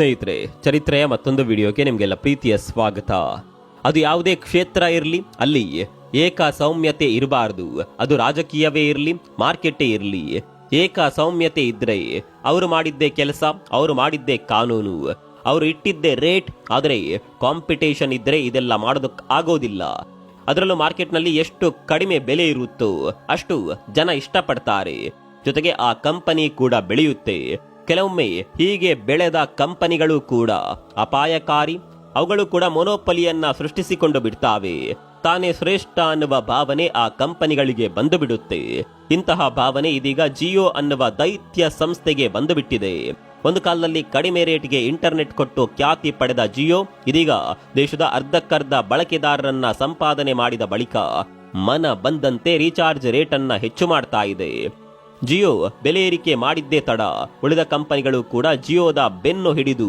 ಸ್ನೇಹಿತರೆ, ಚರಿತ್ರೆಯ ಮತ್ತೊಂದು ವಿಡಿಯೋಗೆ ನಿಮಗೆಲ್ಲ ಪ್ರೀತಿಯ ಸ್ವಾಗತ. ಅದು ಯಾವುದೇ ಕ್ಷೇತ್ರ ಇರಲಿ, ಅಲ್ಲಿ ಏಕ ಸೌಮ್ಯತೆ ಇರಬಾರದು. ಅದು ರಾಜಕೀಯವೇ ಇರಲಿ, ಮಾರ್ಕೆಟೇ ಇರಲಿ. ಏಕ ಸೌಮ್ಯತೆ ಇದ್ರೆ ಅವರು ಮಾಡಿದ್ದೇ ಕೆಲಸ, ಅವರು ಮಾಡಿದ್ದೇ ಕಾನೂನು. ಅವರು ಇಟ್ಟಿದ್ದೆ ರೇಟ್, ಆದರೆ ಕಾಂಪಿಟೇಷನ್ ಇದ್ರೆ ಇದೆಲ್ಲ ಮಾಡೋದಕ್ಕೆ ಆಗೋದಿಲ್ಲ. ಅದರಲ್ಲೂ ಮಾರ್ಕೆಟ್ನಲ್ಲಿ ಎಷ್ಟು ಕಡಿಮೆ ಬೆಲೆ ಇರುತ್ತೋ ಅಷ್ಟು ಜನ ಇಷ್ಟಪಡ್ತಾರೆ. ಜೊತೆಗೆ ಆ ಕಂಪನಿ ಕೂಡ ಬೆಳೆಯುತ್ತೆ. ಕೆಲವೊಮ್ಮೆ ಹೀಗೆ ಬೆಳೆದ ಕಂಪನಿಗಳು ಕೂಡ ಅಪಾಯಕಾರಿ, ಅವುಗಳು ಕೂಡ ಮೊನೋಪಲಿಯನ್ನ ಸೃಷ್ಟಿಸಿಕೊಂಡು ಬಿಡ್ತಾವೆ. ತಾನೇ ಶ್ರೇಷ್ಠ ಅನ್ನುವ ಭಾವನೆ ಆ ಕಂಪನಿಗಳಿಗೆ ಬಂದು ಬಿಡುತ್ತೆ ಇಂತಹ ಭಾವನೆ ಇದೀಗ ಜಿಯೋ ಅನ್ನುವ ದೈತ್ಯ ಸಂಸ್ಥೆಗೆ ಬಂದು ಬಿಟ್ಟಿದೆ ಒಂದು ಕಾಲದಲ್ಲಿ ಕಡಿಮೆ ರೇಟ್ಗೆ ಇಂಟರ್ನೆಟ್ ಕೊಟ್ಟು ಖ್ಯಾತಿ ಪಡೆದ ಜಿಯೋ, ಇದೀಗ ದೇಶದ ಅರ್ಧಕ್ಕರ್ಧ ಬಳಕೆದಾರರನ್ನ ಸಂಪಾದನೆ ಮಾಡಿದ ಬಳಿಕ ಮನ ಬಂದಂತೆ ರೀಚಾರ್ಜ್ ರೇಟ್ ಅನ್ನ ಹೆಚ್ಚು ಮಾಡ್ತಾ ಇದೆ. ಜಿಯೋ ಬೆಲೆ ಏರಿಕೆ ಮಾಡಿದ್ದೇ ತಡ. ಉಳಿದ ಕಂಪನಿಗಳು ಕೂಡ ಜಿಯೋದ ಬೆನ್ನು ಹಿಡಿದು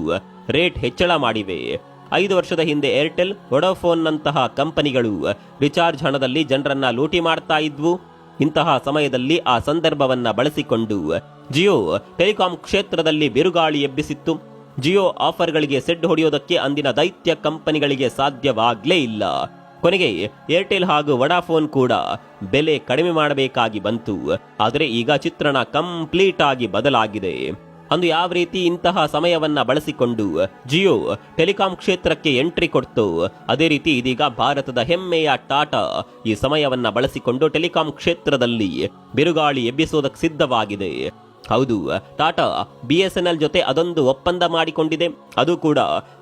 ರೇಟ್ ಹೆಚ್ಚಳ ಮಾಡಿವೆ. ಐದು ವರ್ಷದ ಹಿಂದೆ ಏರ್ಟೆಲ್, ವೊಡಾಫೋನ್ನಂತಹ ಕಂಪನಿಗಳು ರಿಚಾರ್ಜ್ ಹಣದಲ್ಲಿ ಜನರನ್ನ ಲೂಟಿ ಮಾಡ್ತಾ ಇದ್ವು. ಇಂತಹ ಸಮಯದಲ್ಲಿ ಆ ಸಂದರ್ಭವನ್ನ ಬಳಸಿಕೊಂಡು ಜಿಯೋ ಟೆಲಿಕಾಂ ಕ್ಷೇತ್ರದಲ್ಲಿ ಬಿರುಗಾಳಿ ಎಬ್ಬಿಸಿತ್ತು. ಜಿಯೋ ಆಫರ್ಗಳಿಗೆ ಸೆಡ್ ಹೊಡೆಯೋದಕ್ಕೆ ಅಂದಿನ ದೈತ್ಯ ಕಂಪನಿಗಳಿಗೆ ಸಾಧ್ಯವಾಗ್ಲೇ ಇಲ್ಲ. ಕೊನೆಗೆ ಏರ್ಟೆಲ್ ಹಾಗೂ ವಡಾಫೋನ್ ಕೂಡ ಬೆಲೆ ಕಡಿಮೆ ಮಾಡಬೇಕಾಗಿ ಬಂತು. ಆದರೆ ಈಗ ಚಿತ್ರಣ ಕಂಪ್ಲೀಟ್ ಆಗಿ ಬದಲಾಗಿದೆ. ಅಂದು ಯಾವ ರೀತಿ ಇಂತಹ ಸಮಯವನ್ನ ಬಳಸಿಕೊಂಡು ಜಿಯೋ ಟೆಲಿಕಾಂ ಕ್ಷೇತ್ರಕ್ಕೆ ಎಂಟ್ರಿ ಕೊಡ್ತು, ಅದೇ ರೀತಿ ಇದೀಗ ಭಾರತದ ಹೆಮ್ಮೆಯ ಟಾಟಾ ಈ ಸಮಯವನ್ನ ಬಳಸಿಕೊಂಡು ಟೆಲಿಕಾಂ ಕ್ಷೇತ್ರದಲ್ಲಿ ಬಿರುಗಾಳಿ ಎಬ್ಬಿಸೋದಕ್ಕೆ ಸಿದ್ಧವಾಗಿದೆ. ಹೌದು, Tata B S N L ಜೊತೆ ಅದೊಂದು ಒಪ್ಪಂದ ಮಾಡಿಕೊಂಡಿದೆ. ಅದು ಕೂಡ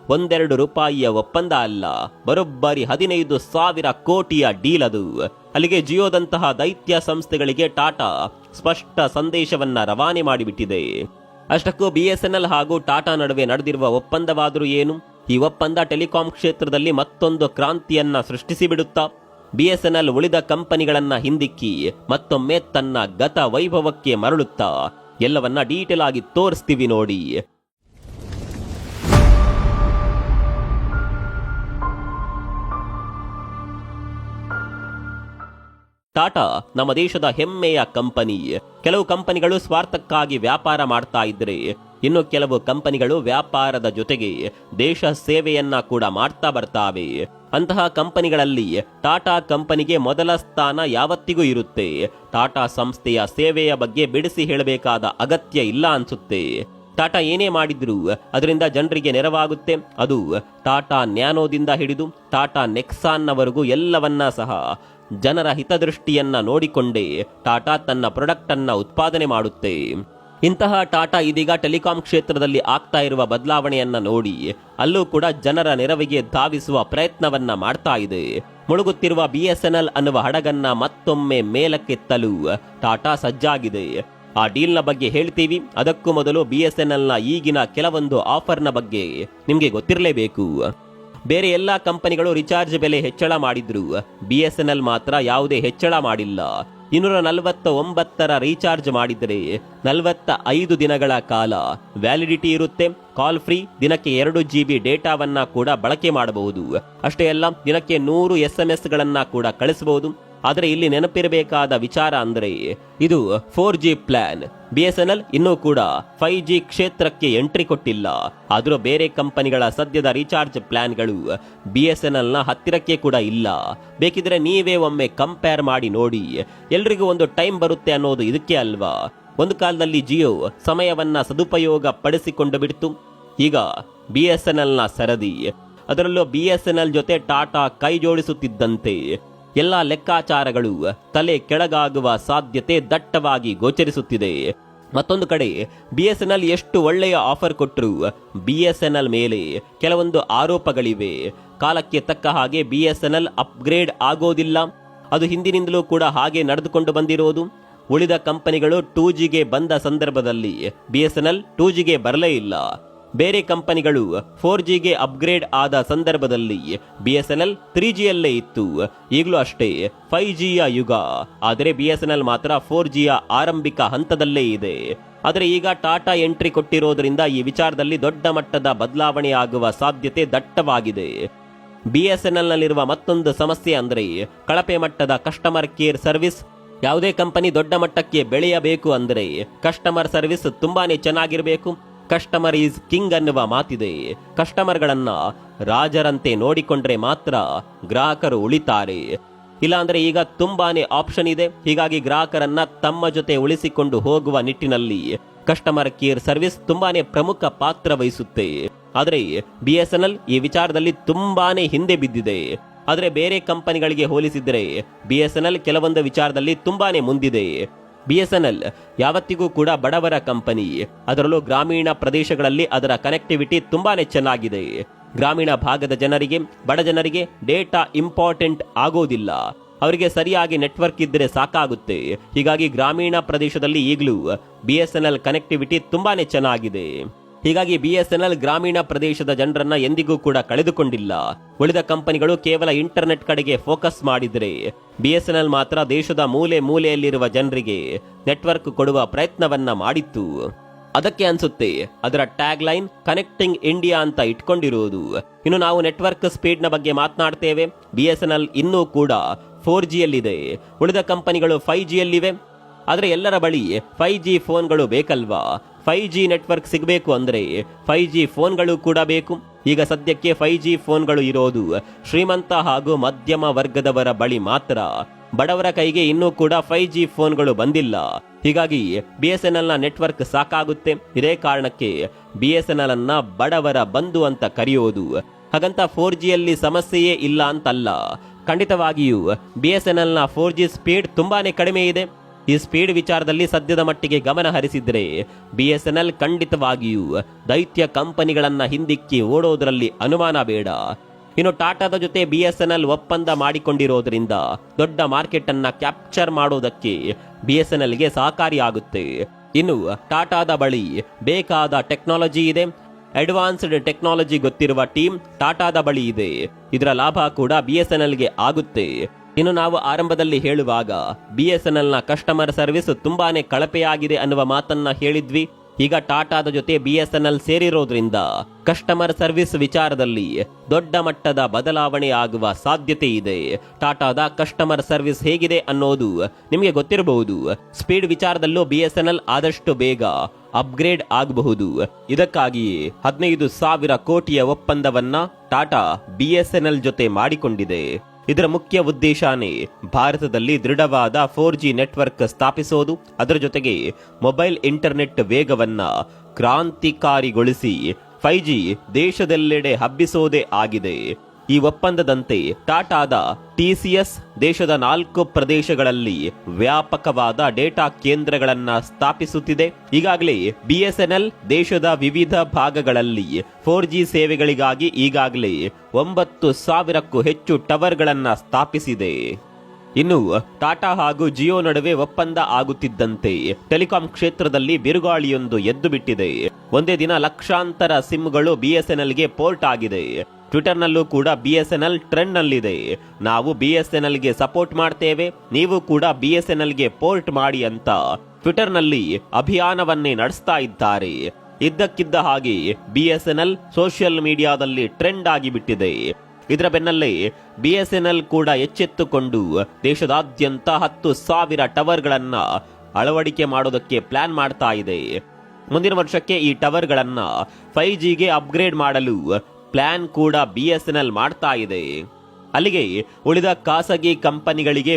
ಒಂದೆರಡು ರೂಪಾಯಿಯ ಒಪ್ಪಂದ ಅಲ್ಲ. ಬರೋಬ್ಬರಿ ಹದಿನೈದು ಸಾವಿರ ಕೋಟಿಯ ಡೀಲ್ ಅದು. ಅಲ್ಲಿಗೆ ಜಿಯೋದಂತಹ ದೈತ್ಯ ಸಂಸ್ಥೆಗಳಿಗೆ ಟಾಟಾ ಸ್ಪಷ್ಟ ಸಂದೇಶವನ್ನ ರವಾನೆ ಮಾಡಿಬಿಟ್ಟಿದೆ. ಅಷ್ಟಕ್ಕೂ ಬಿ ಎಸ್ ಎನ್ ಎಲ್ ಹಾಗೂ ಟಾಟಾ ನಡುವೆ ನಡೆದಿರುವ ಒಪ್ಪಂದವಾದರೂ ಏನು? ಈ ಒಪ್ಪಂದ ಟೆಲಿಕಾಂ ಕ್ಷೇತ್ರದಲ್ಲಿ ಮತ್ತೊಂದು ಕ್ರಾಂತಿಯನ್ನ ಸೃಷ್ಟಿಸಿಬಿಡುತ್ತಾ? ಎಲ್ ಉಳಿದ ಕಂಪನಿಗಳನ್ನ ಹಿಂದಿಕ್ಕಿ ಮತ್ತೊಮ್ಮೆ ತನ್ನ ಗತ ವೈಭವಕ್ಕೆ ಮರಳುತ್ತಾ? ಎಲ್ಲವನ್ನ ಡೀಟೇಲ್ ಆಗಿ ತೋರಿಸ್ತೀವಿ ನೋಡಿ. ಟಾಟಾ, ನಮ್ಮ ದೇಶದ ಹೆಮ್ಮೆಯ ಕಂಪನಿ. ಕೆಲವು ಕಂಪನಿಗಳು ಸ್ವಾರ್ಥಕ್ಕಾಗಿ ವ್ಯಾಪಾರ ಮಾಡ್ತಾ ಇದ್ರೆ, ಇನ್ನು ಕೆಲವು ಕಂಪನಿಗಳು ವ್ಯಾಪಾರದ ಜೊತೆಗೆ ದೇಶ ಸೇವೆಯನ್ನ ಕೂಡ ಮಾಡ್ತಾ ಬರ್ತಾವೆ. ಅಂತಹ ಕಂಪನಿಗಳಲ್ಲಿ ಟಾಟಾ ಕಂಪನಿಗೆ ಮೊದಲ ಸ್ಥಾನ ಯಾವತ್ತಿಗೂ ಇರುತ್ತೆ. ಟಾಟಾ ಸಂಸ್ಥೆಯ ಸೇವೆಯ ಬಗ್ಗೆ ಬಿಡಿಸಿ ಹೇಳಬೇಕಾದ ಅಗತ್ಯ ಇಲ್ಲ ಅನ್ಸುತ್ತೆ. ಟಾಟಾ ಏನೇ ಮಾಡಿದ್ರು ಅದರಿಂದ ಜನರಿಗೆ ನೆರವಾಗುತ್ತೆ. ಅದು ಟಾಟಾ ನ್ಯಾನೋದಿಂದ ಹಿಡಿದು ಟಾಟಾ ನೆಕ್ಸಾನ್ನವರೆಗೂ ಎಲ್ಲವನ್ನ ಸಹ ಜನರ ಹಿತದೃಷ್ಟಿಯನ್ನ ನೋಡಿಕೊಂಡೇ ಟಾಟಾ ತನ್ನ ಪ್ರಾಡಕ್ಟ್ ಅನ್ನ ಉತ್ಪಾದನೆ ಮಾಡುತ್ತೆ. ಇಂತಹ ಟಾಟಾ ಇದೀಗ ಟೆಲಿಕಾಂ ಕ್ಷೇತ್ರದಲ್ಲಿ ಆಗ್ತಾ ಇರುವ ಬದಲಾವಣೆಯನ್ನ ನೋಡಿ ಅಲ್ಲೂ ಕೂಡ ಜನರ ನೆರವಿಗೆ ಧಾವಿಸುವ ಪ್ರಯತ್ನವನ್ನ ಮಾಡ್ತಾ ಇದೆ. ಮುಳುಗುತ್ತಿರುವ ಬಿಎಸ್ಎನ್ಎಲ್ ಅನ್ನುವ ಹಡಗನ್ನ ಮತ್ತೊಮ್ಮೆ ಮೇಲಕ್ಕೆತ್ತಲು ಟಾಟಾ ಸಜ್ಜಾಗಿದೆ. ಆ ಡೀಲ್ನ ಬಗ್ಗೆ ಹೇಳ್ತೀವಿ. ಅದಕ್ಕೂ ಮೊದಲು ಬಿಎಸ್ಎನ್ಎಲ್ನ ಈಗಿನ ಕೆಲವೊಂದು ಆಫರ್ನ ಬಗ್ಗೆ ನಿಮಗೆ ಗೊತ್ತಿರಲೇಬೇಕು. ಬೇರೆ ಎಲ್ಲಾ ಕಂಪನಿಗಳು ರಿಚಾರ್ಜ್ ಬೆಲೆ ಹೆಚ್ಚಳ ಮಾಡಿದ್ರು. ಬಿಎಸ್ಎನ್ಎಲ್ ಮಾತ್ರ ಯಾವುದೇ ಹೆಚ್ಚಳ ಮಾಡಿಲ್ಲ. ಇನ್ನೂರ ನಲವತ್ತ ಒಂಬತ್ತರ ರೀಚಾರ್ಜ್ ಮಾಡಿದರೆ ನಲವತ್ತ ಐದು ದಿನಗಳ ಕಾಲ ವ್ಯಾಲಿಡಿಟಿ ಇರುತ್ತೆ. ಕಾಲ್ ಫ್ರೀ ದಿನಕ್ಕೆ ಎರಡು ಜಿ ಬಿ ಡೇಟಾವನ್ನ ಕೂಡ ಬಳಕೆ ಮಾಡಬಹುದು. ಅಷ್ಟೇ ಅಲ್ಲ, ದಿನಕ್ಕೆ ನೂರು ಎಸ್ ಎಂ ಎಸ್ ಗಳನ್ನ ಕೂಡ ಕಳಿಸಬಹುದು. ಆದರೆ ಇಲ್ಲಿ ನೆನಪಿರಬೇಕಾದ ವಿಚಾರ ಅಂದರೆ ಇದು four G plan. B S N L ಇನ್ನೂ ಕೂಡ ಫೈವ್ ಜಿ ಕ್ಷೇತ್ರಕ್ಕೆ ಎಂಟ್ರಿ ಕೊಟ್ಟಿಲ್ಲ. ಆದರೂ ಬೇರೆ ಕಂಪನಿಗಳ ಸದ್ಯದ ರೀಚಾರ್ಜ್ ಪ್ಲಾನ್ಗಳು ಬಿ ಎಸ್ ಎನ್ ಎಲ್ನ ಹತ್ತಿರಕ್ಕೆ ಕೂಡ ಇಲ್ಲ. ಬೇಕಿದ್ರೆ ನೀವೇ ಒಮ್ಮೆ ಕಂಪೇರ್ ಮಾಡಿ ನೋಡಿ. ಎಲ್ರಿಗೂ ಒಂದು ಟೈಮ್ ಬರುತ್ತೆ ಅನ್ನೋದು ಇದಕ್ಕೆ ಅಲ್ವಾ? ಒಂದು ಕಾಲದಲ್ಲಿ ಜಿಯೋ ಸಮಯವನ್ನ ಸದುಪಯೋಗ ಪಡಿಸಿಕೊಂಡು ಬಿಡ್ತು. ಈಗ ಬಿ ಎಸ್ ಎನ್ ಎಲ್ನ ಸರದಿ. ಅದರಲ್ಲೂ ಬಿ ಎಸ್ ಎನ್ ಎಲ್ ಜೊತೆ ಟಾಟಾ ಕೈ ಜೋಡಿಸುತ್ತಿದ್ದಂತೆ. ಎಲ್ಲ ಲೆಕ್ಕಾಚಾರಗಳು ತಲೆ ಕೆಳಗಾಗುವ ಸಾಧ್ಯತೆ ದಟ್ಟವಾಗಿ ಗೋಚರಿಸುತ್ತಿದೆ. ಮತ್ತೊಂದು ಕಡೆ ಬಿ ಎಸ್ ಎನ್ ಎಲ್ ಎಷ್ಟು ಒಳ್ಳೆಯ ಆಫರ್ ಕೊಟ್ಟರು ಎಲ್ ಮೇಲೆ ಕೆಲವೊಂದು ಆರೋಪಗಳಿವೆ. ಕಾಲಕ್ಕೆ ತಕ್ಕ ಹಾಗೆ B S N L upgrade ಆಗೋದಿಲ್ಲ. ಅದು ಹಿಂದಿನಿಂದಲೂ ಕೂಡ ಹಾಗೆ ನಡೆದುಕೊಂಡು ಬಂದಿರೋದು. ಉಳಿದ ಕಂಪನಿಗಳು ಟೂ ಜಿಗೆ ಬಂದ ಸಂದರ್ಭದಲ್ಲಿ ಎಲ್ ಟೂ ಜಿಗೆ ಬರಲೇ ಇಲ್ಲ. ಬೇರೆ ಕಂಪನಿಗಳು ಫೋರ್ ಜಿಗೆ ಅಪ್ಗ್ರೇಡ್ ಆದ ಸಂದರ್ಭದಲ್ಲಿ ಎಲ್ ತ್ರೀ ಜಿಯಲ್ಲೇ ಇತ್ತು. ಈಗಲೂ ಅಷ್ಟೇ ಫೈವ್ ಜಿಯ ಯುಗ. ಆದರೆ ಬಿಎಸ್ಎನ್ಎಲ್ ಮಾತ್ರ ಫೋರ್ ಜಿಯ ಆರಂಭಿಕ ಹಂತದಲ್ಲೇ ಇದೆ. ಆದರೆ ಈಗ ಟಾಟಾ ಎಂಟ್ರಿ ಕೊಟ್ಟಿರೋದ್ರಿಂದ ಈ ವಿಚಾರದಲ್ಲಿ ದೊಡ್ಡ ಮಟ್ಟದ ಬದಲಾವಣೆ ಆಗುವ ಸಾಧ್ಯತೆ ದಟ್ಟವಾಗಿದೆ. ಬಿಎಸ್ಎನ್ಎಲ್ ನಲ್ಲಿರುವ ಮತ್ತೊಂದು ಸಮಸ್ಯೆ ಅಂದರೆ ಕಳಪೆ ಮಟ್ಟದ ಕಸ್ಟಮರ್ ಕೇರ್ ಸರ್ವಿಸ್ ಯಾವುದೇ ಕಂಪನಿ ದೊಡ್ಡ ಮಟ್ಟಕ್ಕೆ ಬೆಳೆಯಬೇಕು ಅಂದರೆ ಕಸ್ಟಮರ್ ಸರ್ವಿಸ್ ತುಂಬಾನೇ ಚೆನ್ನಾಗಿರಬೇಕು. ಕಸ್ಟಮರ್ ಈಸ್ ಕಿಂಗ್ ಅನ್ನುವ ಮಾತಿದೆ. ಕಸ್ಟಮರ್ಗಳನ್ನ ರಾಜರಂತೆ ನೋಡಿಕೊಂಡ್ರೆ ಮಾತ್ರ ಗ್ರಾಹಕರು ಉಳಿತಾರೆ. ಇಲ್ಲಾಂದ್ರೆ ಈಗ ತುಂಬಾನೇ ಆಪ್ಷನ್ ಇದೆ. ಹೀಗಾಗಿ ಗ್ರಾಹಕರನ್ನ ತಮ್ಮ ಜೊತೆ ಉಳಿಸಿಕೊಂಡು ಹೋಗುವ ನಿಟ್ಟಿನಲ್ಲಿ ಕಸ್ಟಮರ್ ಕೇರ್ ಸರ್ವಿಸ್ ತುಂಬಾನೇ ಪ್ರಮುಖ ಪಾತ್ರ ವಹಿಸುತ್ತೆ. ಆದರೆ ಬಿ ಎನ್ ಎಲ್ ಈ ವಿಚಾರದಲ್ಲಿ ತುಂಬಾನೇ ಹಿಂದೆ ಬಿದ್ದಿದೆ. ಆದರೆ ಬೇರೆ ಕಂಪನಿಗಳಿಗೆ ಹೋಲಿಸಿದರೆ ಬಿ ಎನ್ ಎಲ್ ಕೆಲವೊಂದು ವಿಚಾರದಲ್ಲಿ ತುಂಬಾನೇ ಮುಂದಿದೆ. ಬಿ ಎಸ್ ಎನ್ ಎಲ್ ಯಾವತ್ತಿಗೂ ಕೂಡ ಬಡವರ ಕಂಪನಿ. ಅದರಲ್ಲೂ ಗ್ರಾಮೀಣ ಪ್ರದೇಶಗಳಲ್ಲಿ ಅದರ ಕನೆಕ್ಟಿವಿಟಿ ತುಂಬಾನೇ ಚೆನ್ನಾಗಿದೆ. ಗ್ರಾಮೀಣ ಭಾಗದ ಜನರಿಗೆ, ಬಡ ಜನರಿಗೆ ಡೇಟಾ ಇಂಪಾರ್ಟೆಂಟ್ ಆಗೋದಿಲ್ಲ. ಅವರಿಗೆ ಸರಿಯಾಗಿ ನೆಟ್ವರ್ಕ್ ಇದ್ದರೆ ಸಾಕಾಗುತ್ತೆ. ಹೀಗಾಗಿ ಗ್ರಾಮೀಣ ಪ್ರದೇಶದಲ್ಲಿ ಈಗಲೂ B S N L connectivity ತುಂಬಾನೇ ಚೆನ್ನಾಗಿದೆ. ಹೀಗಾಗಿ ಬಿ ಎಸ್ ಎನ್ ಎಲ್ ಗ್ರಾಮೀಣ ಪ್ರದೇಶದ ಜನರನ್ನ ಎಂದಿಗೂ ಕೂಡ ಕಳೆದುಕೊಂಡಿಲ್ಲ. ಉಳಿದ ಕಂಪನಿಗಳು ಕೇವಲ ಇಂಟರ್ನೆಟ್ ಕಡೆಗೆ ಫೋಕಸ್ ಮಾಡಿದರೆ ಬಿ ಎಸ್ ಎನ್ ಎಲ್ ಮಾತ್ರ ದೇಶದ ಮೂಲೆ ಮೂಲೆಯಲ್ಲಿರುವ ಜನರಿಗೆ ನೆಟ್ವರ್ಕ್ ಕೊಡುವ ಪ್ರಯತ್ನವನ್ನ ಮಾಡಿತ್ತು. ಅದಕ್ಕೆ ಅನ್ಸುತ್ತೆ, ಅದರ ಟ್ಯಾಗ್ ಲೈನ್ ಕನೆಕ್ಟಿಂಗ್ ಇಂಡಿಯಾ ಅಂತ ಇಟ್ಕೊಂಡಿರುವುದು ಇನ್ನು ನಾವು ನೆಟ್ವರ್ಕ್ ಸ್ಪೀಡ್ನ ಬಗ್ಗೆ ಮಾತನಾಡ್ತೇವೆ ಬಿ ಎಸ್ ಎನ್ ಎಲ್ ಇನ್ನೂ ಕೂಡ ಫೋರ್ ಜಿಯಲ್ಲಿದೆ ಉಳಿದ ಕಂಪನಿಗಳು ಫೈವ್ ಜಿಯಲ್ಲಿವೆ ಆದರೆ ಎಲ್ಲರ ಬಳಿ ಫೈ ಜಿ ಫೋನ್ಗಳು ಬೇಕಲ್ವಾ? ಫೈ ಜಿ ನೆಟ್ವರ್ಕ್ ಸಿಗಬೇಕು ಅಂದರೆ ಫೈ ಜಿ ಫೋನ್ಗಳು ಕೂಡ ಬೇಕು. ಈಗ ಸದ್ಯಕ್ಕೆ ಫೈ ಜಿ ಫೋನ್ಗಳು ಇರೋದು ಶ್ರೀಮಂತ ಹಾಗೂ ಮಧ್ಯಮ ವರ್ಗದವರ ಬಳಿ ಮಾತ್ರ. ಬಡವರ ಕೈಗೆ ಇನ್ನೂ ಕೂಡ ಫೈ ಜಿ ಫೋನ್ಗಳು ಬಂದಿಲ್ಲ. ಹೀಗಾಗಿ ಬಿ ಎಸ್ ಎನ್ ಎಲ್ನ ನೆಟ್ವರ್ಕ್ ಸಾಕಾಗುತ್ತೆ. ಇದೇ ಕಾರಣಕ್ಕೆ ಬಿ ಎಸ್ ಎನ್ ಎಲ್ ಅನ್ನ ಬಡವರ ಬಂಧು ಅಂತ ಕರೆಯೋದು. ಹಾಗಂತ ಫೋರ್ ಜಿಯಲ್ಲಿ ಸಮಸ್ಯೆಯೇ ಇಲ್ಲ ಅಂತಲ್ಲ. ಖಂಡಿತವಾಗಿಯೂ ಬಿ ಎಸ್ ಎನ್ ಎಲ್ನ ಫೋರ್ ಜಿ ಸ್ಪೀಡ್ ತುಂಬಾನೇ ಕಡಿಮೆ ಇದೆ. ಈ ಸ್ಪೀಡ್ ವಿಚಾರದಲ್ಲಿ ಸದ್ಯದ ಮಟ್ಟಿಗೆ ಗಮನ ಹರಿಸಿದ್ರೆ ಬಿ ಎಸ್ ಎನ್ ಎಲ್ ಖಂಡಿತವಾಗಿಯೂ ದೈತ್ಯ ಕಂಪನಿಗಳನ್ನ ಹಿಂದಿಕ್ಕಿ ಓಡೋದ್ರಲ್ಲಿ ಅನುಮಾನ ಬೇಡ. ಇನ್ನು ಟಾಟಾದ ಜೊತೆ ಬಿ ಎಸ್ ಎನ್ ಎಲ್ ಒಪ್ಪಂದ ಮಾಡಿಕೊಂಡಿರೋದ್ರಿಂದ ದೊಡ್ಡ ಮಾರ್ಕೆಟ್ ಅನ್ನ ಕ್ಯಾಪ್ಚರ್ ಮಾಡೋದಕ್ಕೆ ಬಿ ಎಸ್ ಎನ್ ಎಲ್ಗೆ ಸಹಕಾರಿಯಾಗುತ್ತೆ ಇನ್ನು ಟಾಟಾದ ಬಳಿ ಬೇಕಾದ ಟೆಕ್ನಾಲಜಿ ಇದೆ. ಅಡ್ವಾನ್ಸ್ಡ್ ಟೆಕ್ನಾಲಜಿ ಗೊತ್ತಿರುವ ಟೀಮ್ ಟಾಟಾದ ಬಳಿ ಇದೆ. ಇದರ ಲಾಭ ಕೂಡ ಬಿ ಎಸ್ ಎನ್ ಎಲ್ಗೆ ಆಗುತ್ತೆ. ಇನ್ನು ನಾವು ಆರಂಭದಲ್ಲಿ ಹೇಳುವಾಗ ಬಿ ಎಸ್ ಎನ್ ಎಲ್ನ ಕಸ್ಟಮರ್ ಸರ್ವಿಸ್ ತುಂಬಾನೇ ಕಳಪೆಯಾಗಿದೆ ಅನ್ನುವ ಮಾತನ್ನ ಹೇಳಿದ್ವಿ. ಈಗ ಟಾಟಾದ ಜೊತೆ ಬಿ ಎಸ್ ಎನ್ ಎಲ್ ಸೇರಿರೋದ್ರಿಂದ ಕಸ್ಟಮರ್ ಸರ್ವಿಸ್ ವಿಚಾರದಲ್ಲಿ ದೊಡ್ಡ ಮಟ್ಟದ ಬದಲಾವಣೆ ಆಗುವ ಸಾಧ್ಯತೆ ಇದೆ. ಟಾಟಾದ ಕಸ್ಟಮರ್ ಸರ್ವಿಸ್ ಹೇಗಿದೆ ಅನ್ನೋದು ನಿಮಗೆ ಗೊತ್ತಿರಬಹುದು. ಸ್ಪೀಡ್ ವಿಚಾರದಲ್ಲೂ ಬಿ ಎಸ್ ಎನ್ ಎಲ್ ಆದಷ್ಟು ಬೇಗ ಅಪ್ಗ್ರೇಡ್ ಆಗಬಹುದು. ಇದಕ್ಕಾಗಿಯೇ ಹದಿನೈದು ಸಾವಿರ ಕೋಟಿಯ ಒಪ್ಪಂದವನ್ನ Tata B S N L ಜೊತೆ ಮಾಡಿಕೊಂಡಿದೆ. ಇದರ ಮುಖ್ಯ ಉದ್ದೇಶನೇ ಭಾರತದಲ್ಲಿ ದೃಢವಾದ ಫೋರ್ ಜಿ ನೆಟ್ವರ್ಕ್ ಸ್ಥಾಪಿಸೋದು. ಅದರ ಜೊತೆಗೆ ಮೊಬೈಲ್ ಇಂಟರ್ನೆಟ್ ವೇಗವನ್ನ ಕ್ರಾಂತಿಕಾರಿಗೊಳಿಸಿ ಫೈ ಜಿ ದೇಶದೆಲ್ಲೆಡೆ ಹಬ್ಬಿಸೋದೇ ಆಗಿದೆ. ಈ ಒಪ್ಪಂದದಂತೆ ಟಾಟಾದ ಟಿಸಿಎಸ್ ದೇಶದ ನಾಲ್ಕು ಪ್ರದೇಶಗಳಲ್ಲಿ ವ್ಯಾಪಕವಾದ ಡೇಟಾ ಕೇಂದ್ರಗಳನ್ನು ಸ್ಥಾಪಿಸುತ್ತಿದೆ. ಈಗಾಗಲೇ ಬಿಎಸ್ಎನ್ಎಲ್ ದೇಶದ ವಿವಿಧ ಭಾಗಗಳಲ್ಲಿ ಫೋರ್ ಜಿ ಸೇವೆಗಳಿಗಾಗಿ ಈಗಾಗಲೇ ಒಂಬತ್ತು ಸಾವಿರಕ್ಕೂ ಹೆಚ್ಚು ಟವರ್ಗಳನ್ನು ಸ್ಥಾಪಿಸಿದೆ. ಇನ್ನು ಟಾಟಾ ಹಾಗೂ ಜಿಯೋ ನಡುವೆ ಒಪ್ಪಂದ ಆಗುತ್ತಿದ್ದಂತೆ ಟೆಲಿಕಾಂ ಕ್ಷೇತ್ರದಲ್ಲಿ ಬಿರುಗಾಳಿಯೊಂದು ಎದ್ದು ಬಿಟ್ಟಿದೆ. ಒಂದೇ ದಿನ ಲಕ್ಷಾಂತರ ಸಿಮ್ಗಳು ಬಿಎಸ್ಎನ್ಎಲ್ಗೆ ಪೋರ್ಟ್ ಆಗಿದೆ. ಟ್ವಿಟರ್ನಲ್ಲೂ ಕೂಡ ಬಿ ಎಸ್ ಎನ್ ಎಲ್ ಟ್ರೆಂಡ್ನಲ್ಲಿದೆ. ನಾವು ಬಿ ಎಸ್ ಎನ್ ಎಲ್ಗೆ ಸಪೋರ್ಟ್ ಮಾಡ್ತೇವೆ, ನೀವು ಕೂಡ ಬಿ ಎಸ್ ಎನ್ ಎಲ್ಗೆ ಪೋರ್ಟ್ ಮಾಡಿ ಅಂತ ಟ್ವಿಟರ್ನಲ್ಲಿ ಅಭಿಯಾನವನ್ನೇ ನಡೆಸ್ತಾ ಇದ್ದಾರೆ. ಇದ್ದಕ್ಕಿದ್ದ ಹಾಗೆ ಎಲ್ ಸೋಷಿಯಲ್ ಮೀಡಿಯಾದಲ್ಲಿ ಟ್ರೆಂಡ್ ಆಗಿಬಿಟ್ಟಿದೆ. ಇದರ ಬೆನ್ನಲ್ಲೇ ಬಿ ಎಸ್ ಎನ್ ಎಲ್ ಕೂಡ ಎಚ್ಚೆತ್ತುಕೊಂಡು ದೇಶದಾದ್ಯಂತ ಹತ್ತು ಸಾವಿರ ಟವರ್ಗಳನ್ನ ಅಳವಡಿಕೆ ಮಾಡೋದಕ್ಕೆ ಪ್ಲಾನ್ ಮಾಡ್ತಾ ಇದೆ. ಮುಂದಿನ ವರ್ಷಕ್ಕೆ ಈ ಟವರ್ಗಳನ್ನ ಫೈವ್ ಜಿಗೆ ಅಪ್ಗ್ರೇಡ್ ಮಾಡಲು ಪ್ಲಾನ್ ಕೂಡ ಬಿ ಎಸ್ ಎನ್ ಎಲ್ ಮಾಡ್ತಾ ಇದೆ. ಅಲ್ಲಿಗೆ ಉಳಿದ ಖಾಸಗಿ ಕಂಪನಿಗಳಿಗೆ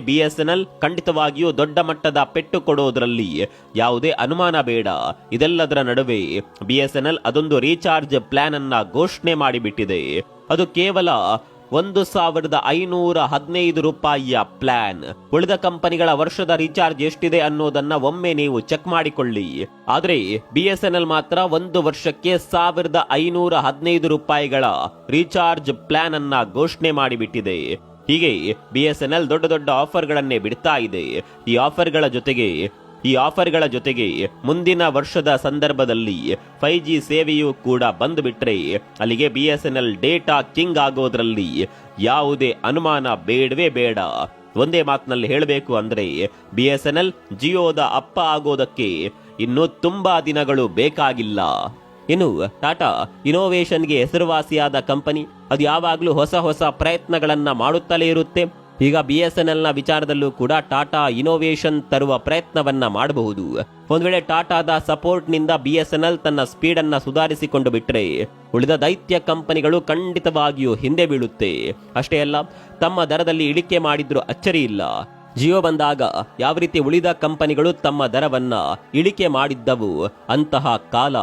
ಎಲ್ ಖಂಡಿತವಾಗಿಯೂ ದೊಡ್ಡ ಮಟ್ಟದ ಪೆಟ್ಟು ಕೊಡೋದರಲ್ಲಿ ಯಾವುದೇ ಅನುಮಾನ ಬೇಡ. ಇದೆಲ್ಲದರ ನಡುವೆ ಬಿ ಎಸ್ ಎನ್ ಎಲ್ ಅದೊಂದು ರೀಚಾರ್ಜ್ ಪ್ಲಾನ್ ಅನ್ನ ಘೋಷಣೆ ಮಾಡಿಬಿಟ್ಟಿದೆ. ಅದು ಕೇವಲ ಒಂದು ಸಾವಿರದ ಐನೂರ ಹದಿನೈದು ರೂಪಾಯಿಯ ಪ್ಲಾನ್. ಉಳಿದ ಕಂಪನಿಗಳ ವರ್ಷದ ರೀಚಾರ್ಜ್ ಎಷ್ಟಿದೆ ಅನ್ನೋದನ್ನ ಒಮ್ಮೆ ನೀವು ಚೆಕ್ ಮಾಡಿಕೊಳ್ಳಿ. ಆದ್ರೆ ಬಿಎಸ್ಎನ್ಎಲ್ ಮಾತ್ರ ಒಂದು ವರ್ಷಕ್ಕೆ ಸಾವಿರದ ಐನೂರ ಹದಿನೈದು ರೂಪಾಯಿಗಳ ರೀಚಾರ್ಜ್ ಪ್ಲಾನ್ ಅನ್ನ ಘೋಷಣೆ ಮಾಡಿಬಿಟ್ಟಿದೆ. ಹೀಗೆ ಬಿಎಸ್ಎನ್ಎಲ್ ದೊಡ್ಡ ದೊಡ್ಡ ಆಫರ್ಗಳನ್ನೇ ಬಿಡ್ತಾ ಇದೆ. ಈ ಆಫರ್ಗಳ ಜೊತೆಗೆ ಈ ಆಫರ್ಗಳ ಜೊತೆಗೆ ಮುಂದಿನ ವರ್ಷದ ಸಂದರ್ಭದಲ್ಲಿ ಫೈ ಜಿ ಸೇವೆಯೂ ಕೂಡ ಬಂದುಬಿಟ್ರೆ ಅಲ್ಲಿಗೆ B S N L data king ಆಗೋದ್ರಲ್ಲಿ ಯಾವುದೇ ಅನುಮಾನ ಬೇಡವೇ ಬೇಡ. ಒಂದೇ ಮಾತಿನಲ್ಲಿ ಹೇಳಬೇಕು ಅಂದ್ರೆ ಬಿ ಎಸ್ ಎನ್ ಎಲ್ ಜಿಯೋದ ಅಪ್ಪ ಆಗೋದಕ್ಕೆ ಇನ್ನು ತುಂಬಾ ದಿನಗಳು ಬೇಕಾಗಿಲ್ಲ. ಇನ್ನು ಟಾಟಾ ಇನೋವೇಷನ್ಗೆ ಹೆಸರುವಾಸಿಯಾದ ಕಂಪನಿ ಅದು ಯಾವಾಗಲೂ ಹೊಸ ಹೊಸ ಪ್ರಯತ್ನಗಳನ್ನು ಮಾಡುತ್ತಲೇ ಇರುತ್ತೆ. ಈಗ ಬಿ ಎಸ್ ಎನ್ ಎಲ್ನ ವಿಚಾರದಲ್ಲೂ ಕೂಡ ಟಾಟಾ ಇನೋವೇಷನ್ ತರುವ ಪ್ರಯತ್ನವನ್ನ ಮಾಡಬಹುದು. ಒಂದು ವೇಳೆ ಟಾಟಾದ ಸಪೋರ್ಟ್ನಿಂದ ಬಿ ಎಸ್ ಎನ್ ಎಲ್ ತನ್ನ ಸ್ಪೀಡ್ ಅನ್ನ ಸುಧಾರಿಸಿಕೊಂಡು ಬಿಟ್ಟರೆ ಉಳಿದ ದೈತ್ಯ ಕಂಪನಿಗಳು ಖಂಡಿತವಾಗಿಯೂ ಹಿಂದೆ ಬೀಳುತ್ತೆ. ಅಷ್ಟೇ ಅಲ್ಲ, ತಮ್ಮ ದರದಲ್ಲಿ ಇಳಿಕೆ ಮಾಡಿದ್ರು ಅಚ್ಚರಿ ಇಲ್ಲ. ಜಿಯೋ ಬಂದಾಗ ಯಾವ ರೀತಿ ಉಳಿದ ಕಂಪನಿಗಳು ತಮ್ಮ ದರವನ್ನ ಇಳಿಕೆ ಮಾಡಿದ್ದವು, ಅಂತಹ ಕಾಲ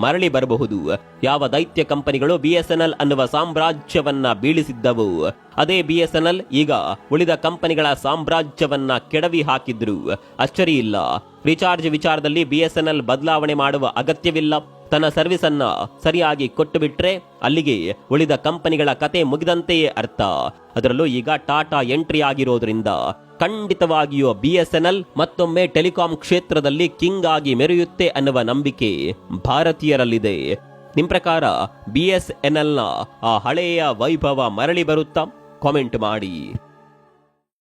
ಮರಳಿ ಬರಬಹುದು. ಯಾವ ದೈತ್ಯ ಕಂಪನಿಗಳು ಬಿಎಸ್ಎನ್ಎಲ್ ಅನ್ನುವ ಸಾಮ್ರಾಜ್ಯವನ್ನ ಬೀಳಿಸಿದ್ದವು, ಅದೇ ಬಿಎಸ್ಎನ್ಎಲ್ ಈಗ ಉಳಿದ ಕಂಪನಿಗಳ ಸಾಮ್ರಾಜ್ಯವನ್ನ ಕೆಡವಿ ಹಾಕಿದ್ರು. ಅಚ್ಚರಿ ಇಲ್ಲ. ರಿಚಾರ್ಜ್ ವಿಚಾರದಲ್ಲಿ ಬಿಎಸ್ಎನ್ಎಲ್ ಬದಲಾವಣೆ ಮಾಡುವ ಅಗತ್ಯವಿಲ್ಲ. ತನ್ನ ಸರ್ವಿಸ್ ಅನ್ನ ಸರಿಯಾಗಿ ಕೊಟ್ಟು ಬಿಟ್ರೆ ಅಲ್ಲಿಗೆ ಉಳಿದ ಕಂಪನಿಗಳ ಕತೆ ಮುಗಿದಂತೆಯೇ ಅರ್ಥ. ಅದರಲ್ಲೂ ಈಗ ಟಾಟಾ ಎಂಟ್ರಿ ಆಗಿರೋದ್ರಿಂದ ಖಂಡಿತವಾಗಿಯೂ ಬಿಎಸ್ಎನ್ಎಲ್ ಮತ್ತೊಮ್ಮೆ ಟೆಲಿಕಾಂ ಕ್ಷೇತ್ರದಲ್ಲಿ ಕಿಂಗ್ ಆಗಿ ಮೆರೆಯುತ್ತೆ ಅನ್ನುವ ನಂಬಿಕೆ ಭಾರತೀಯರಲ್ಲಿದೆ. ನಿಮ್ ಪ್ರಕಾರ ಬಿಎಸ್ಎನ್ಎಲ್ನ ಆ ಹಳೆಯ ವೈಭವ ಮರಳಿ ಬರುತ್ತಾ? ಕಾಮೆಂಟ್ ಮಾಡಿ.